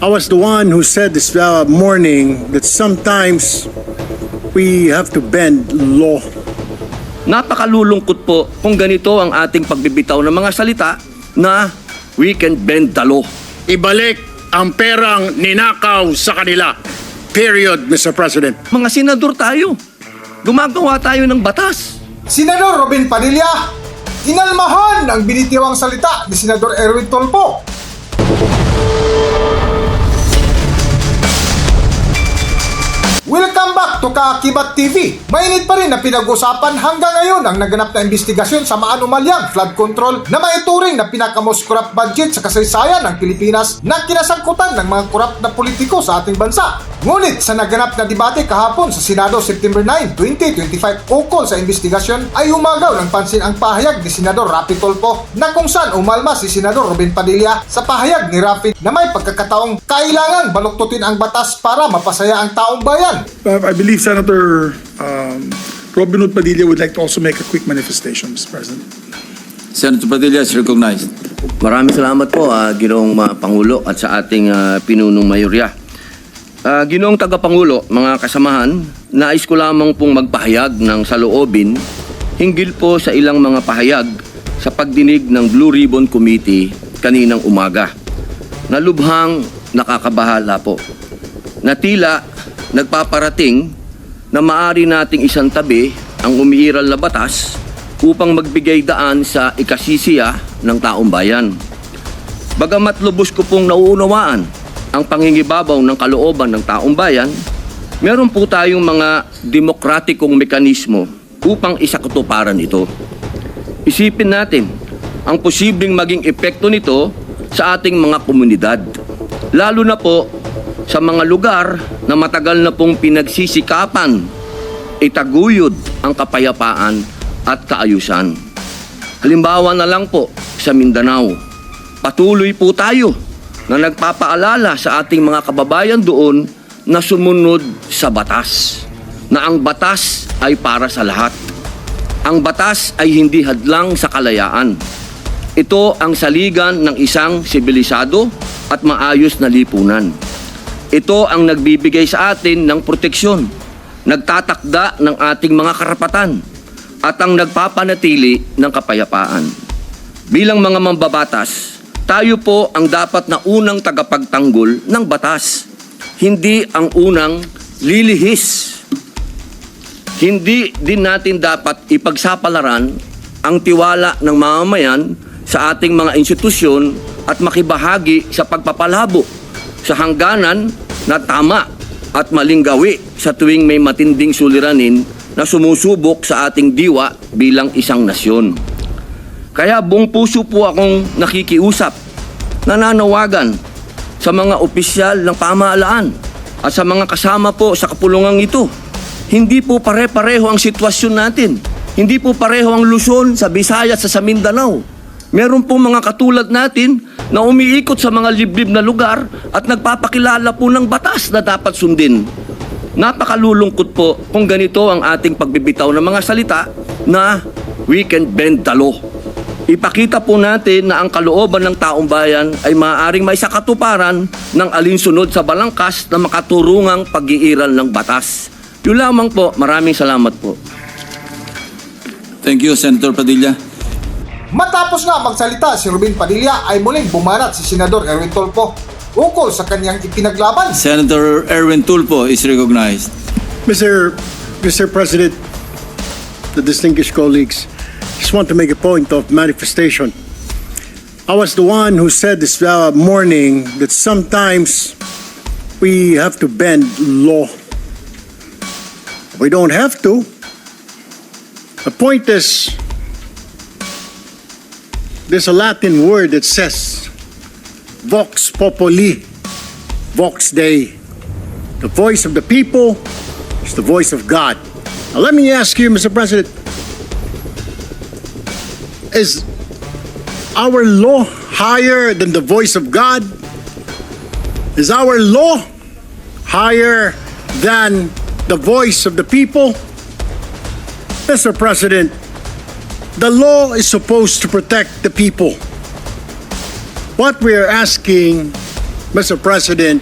I was the one who said this uh, morning that sometimes we have to bend law. Napakalulungkot po kung ganito ang ating pagbibitaw ng mga salita na we can bend the law. Ibalik ang perang ninakaw sa kanila. Period, Mr. President. Mga senador tayo. Gumagawa tayo ng batas. Senador Robin Padilla, inalmahan ang binitiwang salita ni Senador Erwin Tolpo. Welcome back to Kaakibat TV. Mainit pa rin na pinag-usapan hanggang ngayon ang naganap na investigasyon sa maanumalyang flood control na maituring na pinakamos corrupt budget sa kasaysayan ng Pilipinas na kinasangkutan ng mga corrupt na politiko sa ating bansa. Ngunit sa naganap na debate kahapon sa Senado September 9, 2025 ukol sa investigasyon ay umagaw ng pansin ang pahayag ni Senador Rapi Tolpo na kung saan umalma si Senador Robin Padilla sa pahayag ni Rapi na may pagkakataong kailangan baluktutin ang batas para mapasaya ang taong bayan. Uh, I believe Senator um, Robin Hood Padilla would like to also make a quick manifestation, Mr. President. Senator Padilla is recognized. Maraming salamat po, ah, Ginoong ah, Pangulo at sa ating ah, pinunong mayorya. Ah, Ginoong Tagapangulo, mga kasamahan, nais ko lamang pong magpahayag ng saloobin hinggil po sa ilang mga pahayag sa pagdinig ng Blue Ribbon Committee kaninang umaga. Nalubhang nakakabahala po. Na tila nagpaparating na maari nating isang tabi ang umiiral na batas upang magbigay daan sa ikasisiya ng taong bayan. Bagamat lubos ko pong nauunawaan ang pangingibabaw ng kalooban ng taong bayan, meron po tayong mga demokratikong mekanismo upang isakatuparan ito. Isipin natin ang posibleng maging epekto nito sa ating mga komunidad. Lalo na po sa mga lugar na matagal na pong pinagsisikapan itaguyod ang kapayapaan at kaayusan. Halimbawa na lang po sa Mindanao, patuloy po tayo na nagpapaalala sa ating mga kababayan doon na sumunod sa batas. Na ang batas ay para sa lahat. Ang batas ay hindi hadlang sa kalayaan. Ito ang saligan ng isang sibilisado at maayos na lipunan. Ito ang nagbibigay sa atin ng proteksyon, nagtatakda ng ating mga karapatan, at ang nagpapanatili ng kapayapaan. Bilang mga mambabatas, tayo po ang dapat na unang tagapagtanggol ng batas, hindi ang unang lilihis. Hindi din natin dapat ipagsapalaran ang tiwala ng mamamayan sa ating mga institusyon at makibahagi sa pagpapalabo sa hangganan na tama at maling gawi sa tuwing may matinding suliranin na sumusubok sa ating diwa bilang isang nasyon. Kaya buong puso po akong nakikiusap, nananawagan sa mga opisyal ng pamahalaan at sa mga kasama po sa kapulungang ito. Hindi po pare-pareho ang sitwasyon natin. Hindi po pareho ang Luzon sa Visayas sa Mindanao. Meron po mga katulad natin na umiikot sa mga liblib na lugar at nagpapakilala po ng batas na dapat sundin. Napakalulungkot po kung ganito ang ating pagbibitaw ng mga salita na we can bend the law. Ipakita po natin na ang kalooban ng taong bayan ay maaaring may sakatuparan ng alinsunod sa balangkas na makaturungang pag-iiral ng batas. Yun lamang po. Maraming salamat po. Thank you, Senator Padilla. Matapos nga magsalita si Robin Padilla ay muling bumanat si Senador Erwin Tolpo ukol sa kanyang ipinaglaban. Senator Erwin Tulfo is recognized. Mr. Mr. President, the distinguished colleagues, just want to make a point of manifestation. I was the one who said this uh, morning that sometimes we have to bend law. We don't have to. The point is, there's a Latin word that says, vox populi, vox dei. The voice of the people is the voice of God. Now, let me ask you, Mr. President, is our law higher than the voice of God? Is our law higher than the voice of the people? Mr. President, the law is supposed to protect the people. What we are asking Mr. President,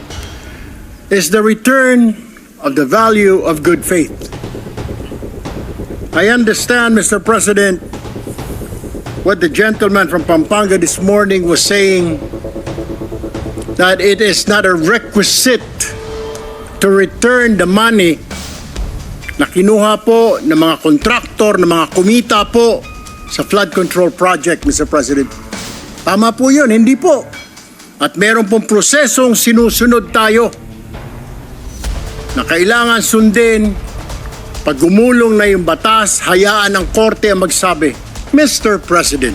is the return of the value of good faith. I understand, Mr. President, what the gentleman from Pampanga this morning was saying that it is not a requisite to return the money na kinuha po ng mga kontraktor, ng mga kumita po sa flood control project, Mr. President. Tama po yun, hindi po. At meron pong prosesong sinusunod tayo na kailangan sundin pag gumulong na yung batas, hayaan ng korte ang magsabi, Mr. President,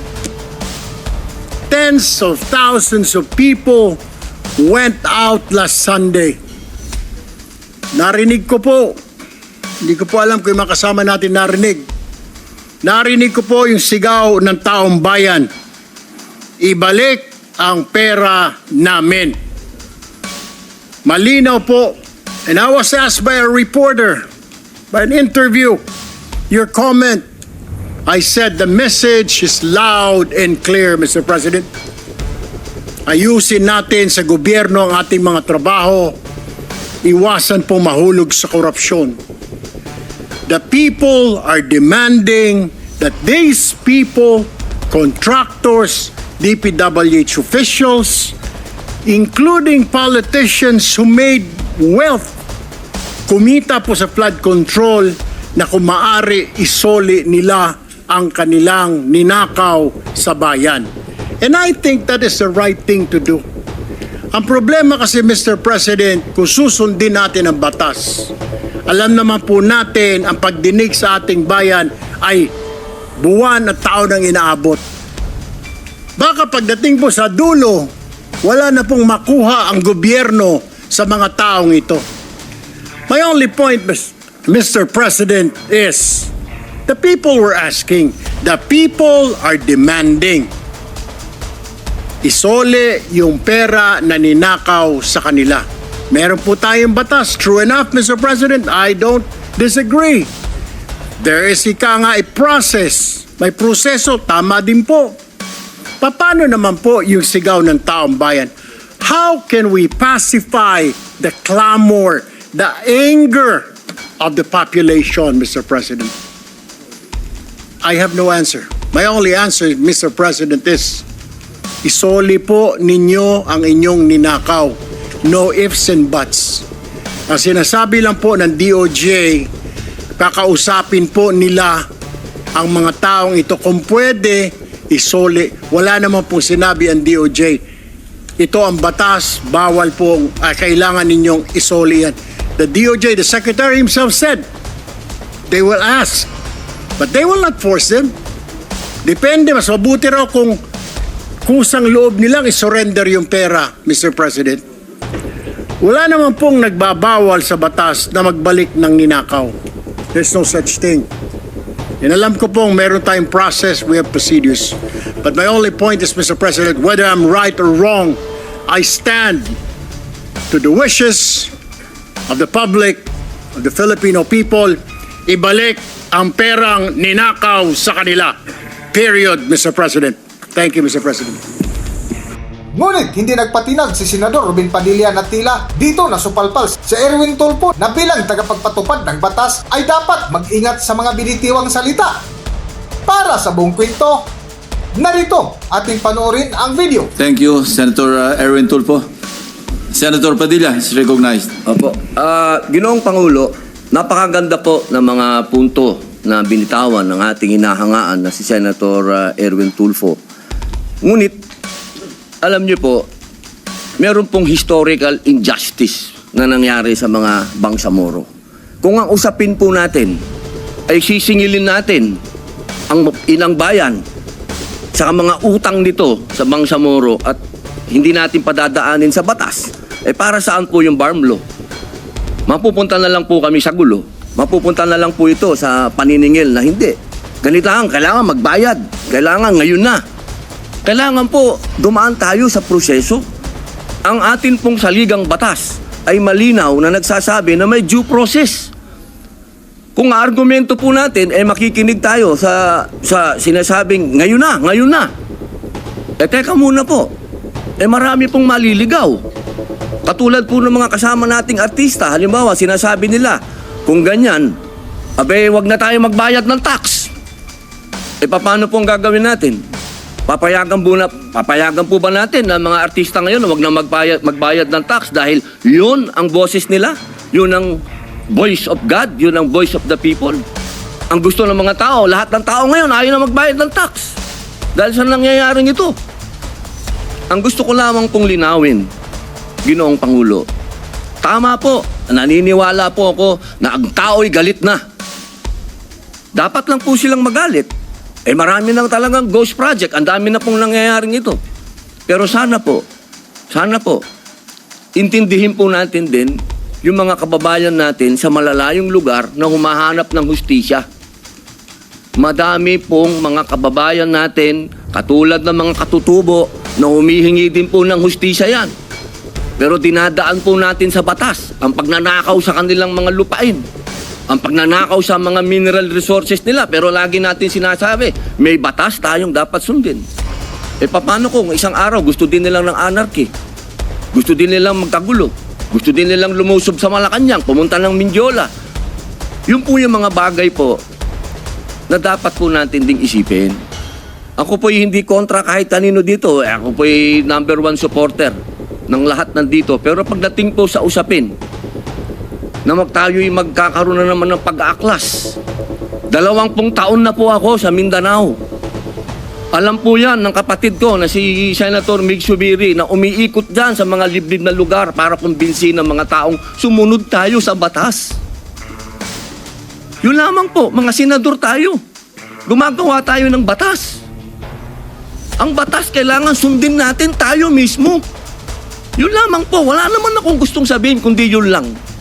tens of thousands of people went out last Sunday. Narinig ko po, hindi ko po alam kung yung mga kasama natin narinig. Narinig ko po yung sigaw ng taong bayan. Ibalik ang pera namin. Malinaw po. And I was asked by a reporter, by an interview, your comment. I said the message is loud and clear, Mr. President. Ayusin natin sa gobyerno ang ating mga trabaho. Iwasan po mahulog sa korupsyon. The people are demanding that these people, contractors, DPWH officials, including politicians who made wealth, kumita po sa flood control na kung maaari isoli nila ang kanilang ninakaw sa bayan. And I think that is the right thing to do. Ang problema kasi, Mr. President, kung susundin natin ang batas, alam naman po natin ang pagdinig sa ating bayan ay buwan at taon ang inaabot. Baka pagdating po sa dulo, wala na pong makuha ang gobyerno sa mga taong ito. My only point, Mr. President, is the people were asking, the people are demanding isole yung pera na ninakaw sa kanila. Meron po tayong batas. True enough, Mr. President, I don't disagree. There is ika nga a process. May proseso, tama din po. Paano naman po yung sigaw ng taong bayan? How can we pacify the clamor, the anger of the population, Mr. President? I have no answer. My only answer, Mr. President, is isoli po ninyo ang inyong ninakaw. No ifs and buts. Ang sinasabi lang po ng DOJ, kakausapin po nila ang mga taong ito kung pwede isoli. Wala naman po sinabi ang DOJ. Ito ang batas, bawal po, ah, kailangan ninyong isoli yan. The DOJ, the Secretary himself said, they will ask, but they will not force them. Depende, mas mabuti raw kung kusang loob nilang isurrender yung pera, Mr. President. Wala naman pong nagbabawal sa batas na magbalik ng ninakaw. There's no such thing. And alam ko pong meron tayong process, we have procedures. But my only point is, Mr. President, whether I'm right or wrong, I stand to the wishes of the public, of the Filipino people, ibalik ang perang ninakaw sa kanila. Period, Mr. President. Thank you, Mr. President. Ngunit hindi nagpatinag si Senador Robin Padilla na tila dito na supalpal sa Erwin Tulfo na bilang tagapagpatupad ng batas ay dapat mag-ingat sa mga binitiwang salita. Para sa buong kwento, narito ating panoorin ang video. Thank you, Senator uh, Erwin Tulfo. Senator Padilla is recognized. Opo. Ah, Ginoong Pangulo, napakaganda po ng mga punto na binitawan ng ating inahangaan na si Senator ah, Erwin Tulfo. Ngunit, alam niyo po, meron pong historical injustice na nangyari sa mga Bangsamoro. Kung ang usapin po natin ay sisingilin natin ang ilang bayan sa mga utang nito sa Bangsamoro at hindi natin padadaanin sa batas, eh para saan po yung farm law? Mapupunta na lang po kami sa gulo. Mapupunta na lang po ito sa paniningil na hindi. Ganito lang, kailangan magbayad. Kailangan ngayon na. Kailangan po dumaan tayo sa proseso. Ang atin pong saligang batas ay malinaw na nagsasabi na may due process. Kung argumento po natin ay makikinig tayo sa sa sinasabing ngayon na, ngayon na. Eh teka muna po. Eh marami pong maliligaw. Katulad po ng mga kasama nating artista, halimbawa sinasabi nila, kung ganyan, abe wag na tayo magbayad ng tax. E paano po ang gagawin natin? Papayagan po, na, papayagan po ba natin na mga artista ngayon na wag na magbayad, magbayad ng tax dahil yun ang boses nila? Yun ang voice of God? Yun ang voice of the people? Ang gusto ng mga tao, lahat ng tao ngayon ayaw na magbayad ng tax. Dahil sa nangyayaring ito. Ang gusto ko lamang pong linawin, Ginoong Pangulo, tama po, naniniwala po ako na ang tao'y galit na. Dapat lang po silang magalit. Eh marami nang talagang ghost project. Ang dami na pong nangyayaring ito. Pero sana po, sana po, intindihin po natin din yung mga kababayan natin sa malalayong lugar na humahanap ng hustisya. Madami pong mga kababayan natin, katulad ng mga katutubo, na humihingi din po ng hustisya yan. Pero dinadaan po natin sa batas ang pagnanakaw sa kanilang mga lupain. Ang pagnanakaw sa mga mineral resources nila. Pero lagi natin sinasabi, may batas tayong dapat sundin. E paano kung isang araw gusto din nilang ng anarchy? Gusto din nilang magkagulo? Gusto din nilang lumusob sa Malacanang, pumunta ng Mindiola? Yun po yung mga bagay po na dapat po natin ding isipin. Ako po'y hindi kontra kahit kanino dito. Eh, ako po'y number one supporter ng lahat nandito. Pero pagdating po sa usapin, na tayo'y magkakaroon na naman ng pag-aaklas. Dalawang pong taon na po ako sa Mindanao. Alam po yan ng kapatid ko na si Senator Mig Subiri na umiikot dyan sa mga liblib na lugar para kumbinsin ng mga taong sumunod tayo sa batas. Yun lamang po, mga senador tayo. Gumagawa tayo ng batas. Ang batas kailangan sundin natin tayo mismo. Yun lamang po, wala naman akong gustong sabihin kundi yun lang.